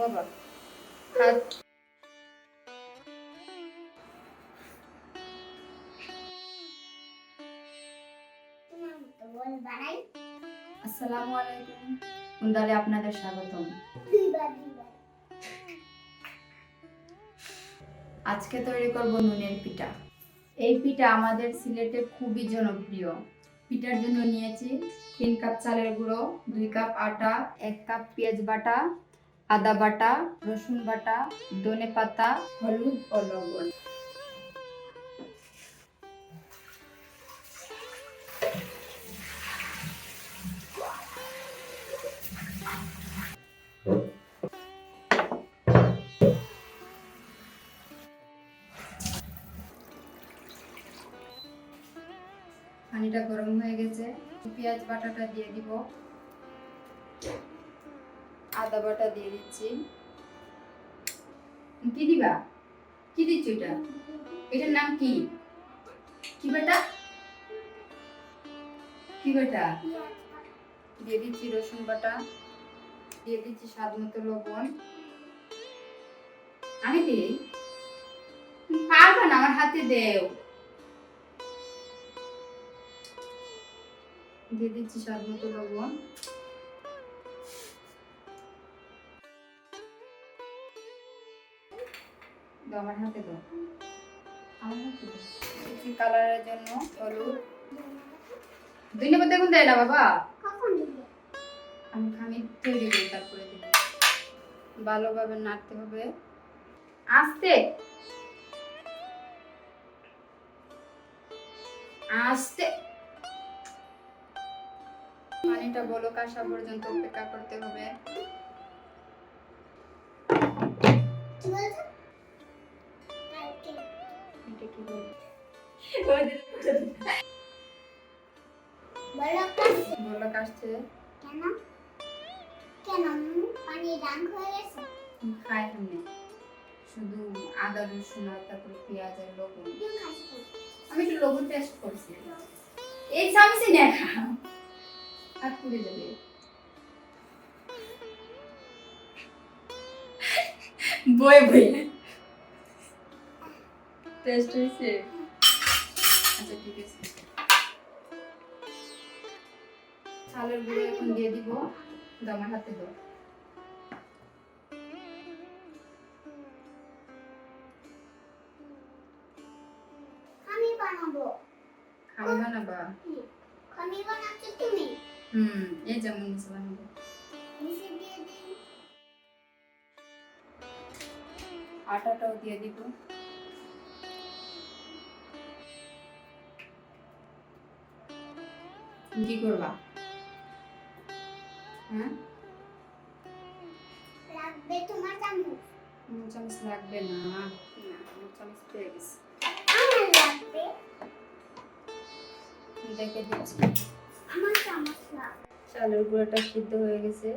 বাবা। হাত আসসালামু আলাইকুম। কুন্দালে আপনাদের স্বাগতম। আজকে তৈরি করব নুনের পিঠা। এই পিঠা আমাদের সিলেটে খুবই জনপ্রিয়। পিঠার জন্য নিয়েছি তিন কাপ চালের গুঁড়ো, দুই কাপ আটা, এক কাপ পেঁয়াজ বাটা আদা বাটা, রসুন বাটা, ধনে পাতা, হলুদ ও লবণ। পানিটা গরম হয়ে গেছে। পেঁয়াজ বাটাটা দিয়ে দিব। আদা বাটা দিয়ে দিচ্ছি। কি দিবা? কি দিচ্ছ এটা? এটার নাম কি? কি বেটা? কি বেটা? দিয়ে দিচ্ছি রসুন বাটা। দিয়ে দিচ্ছি স্বাদ মতো লবণ। আমি দিই তুমি পারবে না আমার হাতে দেও। দিয়ে দিচ্ছি স্বাদ মতো লবণ। দাও আমার হাতে দাও। আমার হাতে দাও। কালারের জন্য হলুদ। দুই পাতা এখন দেয় না বাবা। আমি খামি তৈরি করি তারপরে ভালোভাবে নাড়তে হবে। আস্তে। আস্তে। পানিটা বলক আসা পর্যন্ত অপেক্ষা করতে হবে। বলক আসছে খাই সামনে শুধু আদা রসুন আর তারপরে পেঁয়াজ আর লবণ আমি একটু লবণ টেস্ট করছি এই চামচি না আর পুড়ে যাবে বই বই। টেস্ট হয়েছে। আচ্ছা ঠিক আছে। চালের গুঁড়ো এখন দিয়ে দিব। আমার হাতে দাও। আমি বানাবো। আমি বানাচ্ছি তুমি? হুম এই যেমন নিচে বানাবো। দিয়ে দিন আটাটাও দিয়ে দিব। কি করবা? হ্যাঁ? লাগবে তোমার চামচ। আমার চামচ লাগবে না। না আমার চামচ পেয়ে গেছে। আমার লাগবে। দেখে দিচ্ছি। আমার চামচ লাগবে। চালের গুঁড়াটা সিদ্ধ হয়ে গেছে।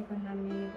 এখন নামিয়ে নেব।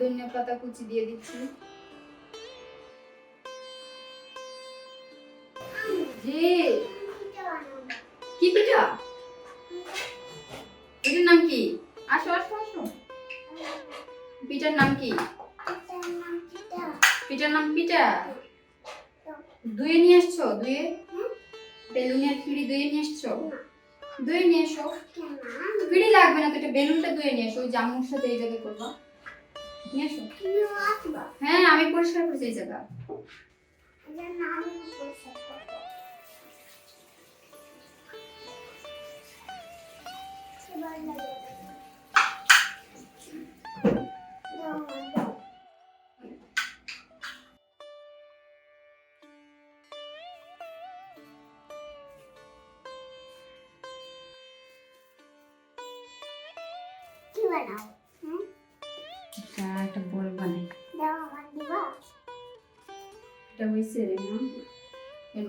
ধনিয়া পাতা কুচি দিয়ে দিচ্ছি। জি। কি পিঠা? এটার নাম কি? আসো আসো আসো। পিঠার নাম কি? পিঠার নাম পিঠা? পিঠার দুয়ে নিয়ে আসছো, দুয়ে? বেলুনের পিড়ি দুয়ে নিয়ে আসছো? দুয়ে নিয়ে এসো। পিড়ি লাগবে না তো, এটা বেলুনটা দুয়ে নিয়ে এসো জামুর সাথে এই জায়গায় করবা হ্যাঁ, হ্যাঁ আমি পরিষ্কার করেছি এই জায়গা। কি বানাও? হুম এটা একটা বল বানাই দাও আমার দিবা এটা হয়েছে রে না কেন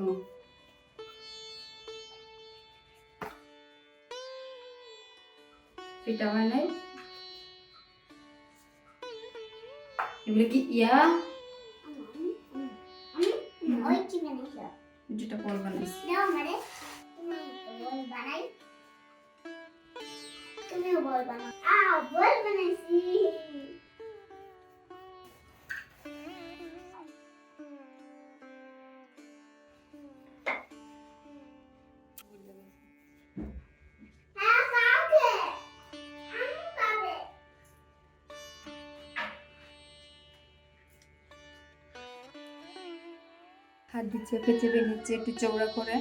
পিঠা হয় নাই এগুলো কি ইয়া ওই কি বানাইছো যেটা বল বানাইছি দাও আমারে তুমি বল বানাই তুমিও বল বানাও আ বল বানাইছি হাত দিয়ে চেপে চেপে নিচে একটু চৌড়া করে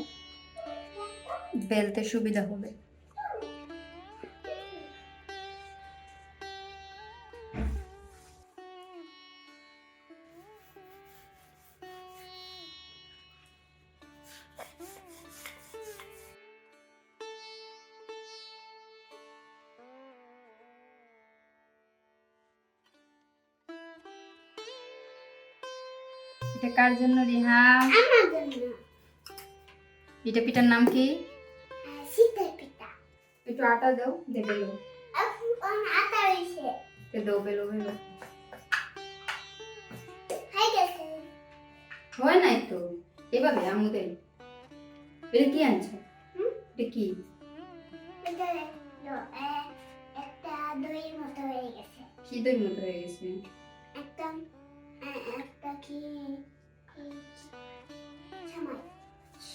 বেলতে সুবিধা হবে। এটা কার জন্য রিহাম? আমার জন্য। পিঠা পিঠার নাম কি? শীতের পিঠা একটু আটা দাও দে বেলো। আটা তে দাও বেলো বেলো। হয়ে গেছে। হয় নাই তো? এভাবে আমু দেই এটা কি আনছো? এটা কি? এটা একটা দইয়ের মতো হয়ে গেছে। কি দই মতো হয়ে গেছে।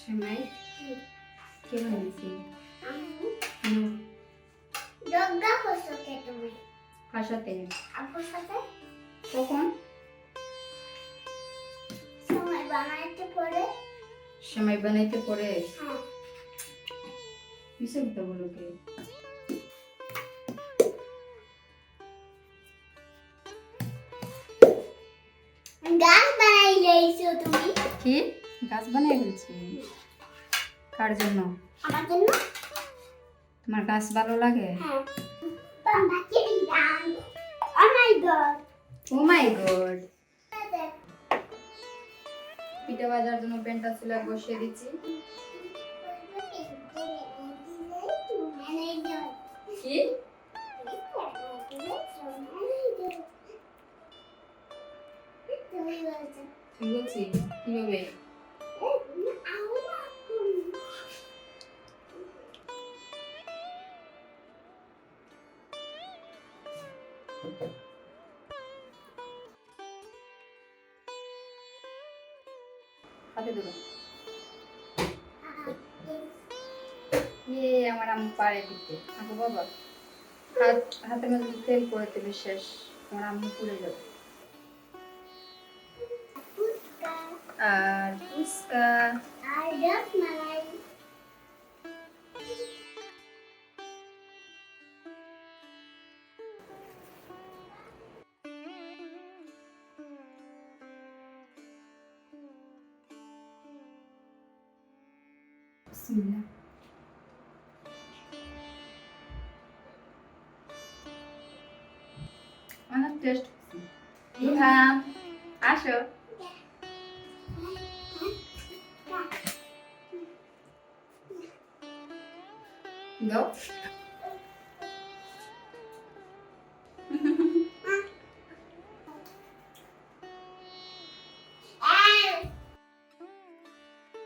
সময় কে বানিয়েছে আমি হুম, দগ্গা করছ কে তুমি। কার সাথে? আপুর সাথে? কখন? সময় বানাইতে পরে। সময় বানাইতে পরে? হ্যাঁ। কিসের কথা বলো কে? গাছ বানাই যাইছো তুমি? কি? গাছ বানিয়ে ফেলছি। কার জন্য? আমার জন্য? তোমার গাছ ভালো লাগে? হ্যাঁ। ও মাই গড। মাই বাজার জন্য পেন্টা চুলা বসিয়ে দিচ্ছি। কি বলছি? হাতে দেবো। ইয়ে আমার আম্মু পারে দিতে। আপু বাবা। হাত হাতের মধ্যে তেল করে দিলে শেষ। আমার আম্মু পুড়ে যাবে। আর ফুচকা। বিসমিল্লাহ অনেক টেস্ট ইহাম আসো দাও